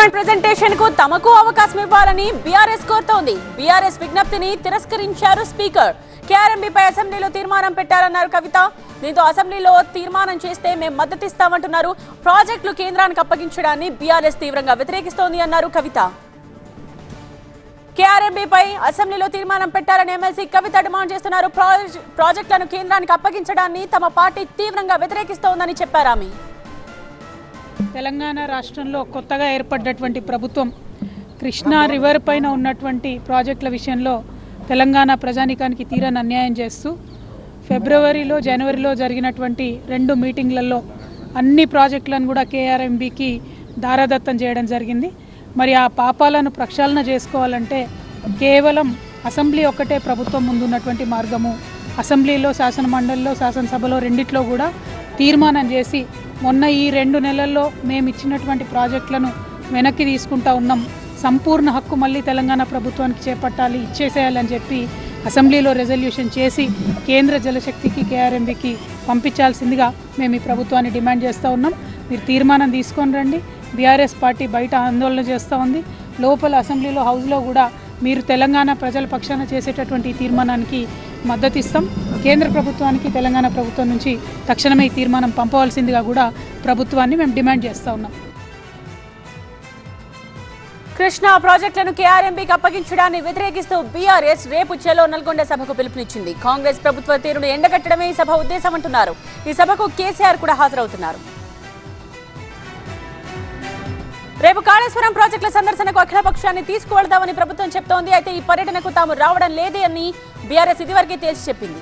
Point ప్రెజెంటేషన్కు తమకు అవకాశం ఇవ్వాలని బీఆర్ఎస్ కోరుతోంది. బీఆర్ఎస్ విజ్ఞప్తిని తిరస్కరించారు స్పీకర్. కేఆర్ఎంబీపై అసెంబ్లీలో తీర్మానం పెట్టారన్నారు కవిత. దీంతో అసెంబ్లీలో తీర్మానం చేస్తే మేము మద్దతిస్తామంటున్నారు ప్రాజెక్టులు కేంద్రానికి అప్పగించడాన్ని బీఆర్ఎస్ తీవ్రంగా వ్యతిరేకిస్తోంది అన్నారు కవిత. కేఆర్ఎంబీపై అసెంబ్లీలో తీర్మానం పెట్టాలని ఎమ్మెల్సీ కవిత డిమాండ్ చేస్తున్నారు. ప్రాజెక్టులను కేంద్రానికి అప్పగించడాన్ని తమ పార్టీ తీవ్రంగా వ్యతిరేకిస్తోందని చెప్పారు ఆమె. తెలంగాణ రాష్ట్రంలో కొత్తగా ఏర్పడ్డటువంటి ప్రభుత్వం కృష్ణా రివర్ పైన ఉన్నటువంటి ప్రాజెక్టుల విషయంలో తెలంగాణ ప్రజానికానికి తీరని అన్యాయం చేస్తూ ఫిబ్రవరిలో జనవరిలో జరిగినటువంటి రెండు మీటింగ్లలో అన్ని ప్రాజెక్టులను కూడా కేఆర్ఎంబికి దారాదత్తం చేయడం జరిగింది. మరి ఆ పాపాలను ప్రక్షాళన చేసుకోవాలంటే కేవలం అసెంబ్లీ ఒక్కటే ప్రభుత్వం ముందున్నటువంటి మార్గము. అసెంబ్లీలో శాసన మండలిలో శాసనసభలో రెండిట్లో కూడా తీర్మానం చేసి మొన్న ఈ రెండు నెలల్లో మేము ఇచ్చినటువంటి ప్రాజెక్టులను వెనక్కి తీసుకుంటా ఉన్నాం. సంపూర్ణ హక్కు మళ్ళీ తెలంగాణ ప్రభుత్వానికి చేపట్టాలి ఇచ్చేసేయాలని చెప్పి అసెంబ్లీలో రెజల్యూషన్ చేసి కేంద్ర జలశక్తికి కేఆర్ఎంబికి పంపించాల్సిందిగా మేము ఈ ప్రభుత్వాన్ని డిమాండ్ చేస్తూ ఉన్నాం. మీరు తీర్మానం తీసుకొని రండి. బీఆర్ఎస్ పార్టీ బయట ఆందోళన చేస్తూ ఉంది. లోపల అసెంబ్లీలో హౌస్లో కూడా మీరు తెలంగాణ ప్రజల పక్షాన చేసేటటువంటి తీర్మానానికి మద్దతు ఇస్తాం కేంద్ర ప్రభుత్వానికి తెలంగాణ ప్రభుత్వం నుంచి తక్షణమే ఈ తీర్మానం పంపవలసిందిగా కూడా ప్రభుత్వాన్ని మేము డిమాండ్ చేస్తూ ఉన్నాం. కృష్ణా ప్రాజెక్టులను కేఆర్ఎంపీకి అప్పగించడాన్ని వ్యతిరేకిస్తూ బీఆర్ఎస్ రేపు చెలో నల్గొండ సభకు పిలుపునిచ్చింది. కాంగ్రెస్ ప్రభుత్వ తీరును ఎండగట్టడమే ఈ సభ ఉద్దేశం అంటున్నారు. ఈ సభకు కేసీఆర్ కూడా హాజరవుతున్నారు. రేపు కాళేశ్వరం ప్రాజెక్టుల సందర్శనకు అఖిలపక్షాన్ని తీసుకువెళదామని ప్రభుత్వం చెప్తోంది. అయితే ఈ పర్యటనకు తాము రావడం లేదే అని బీఆర్ఎస్ ఇదివరకే తేల్చి చెప్పింది.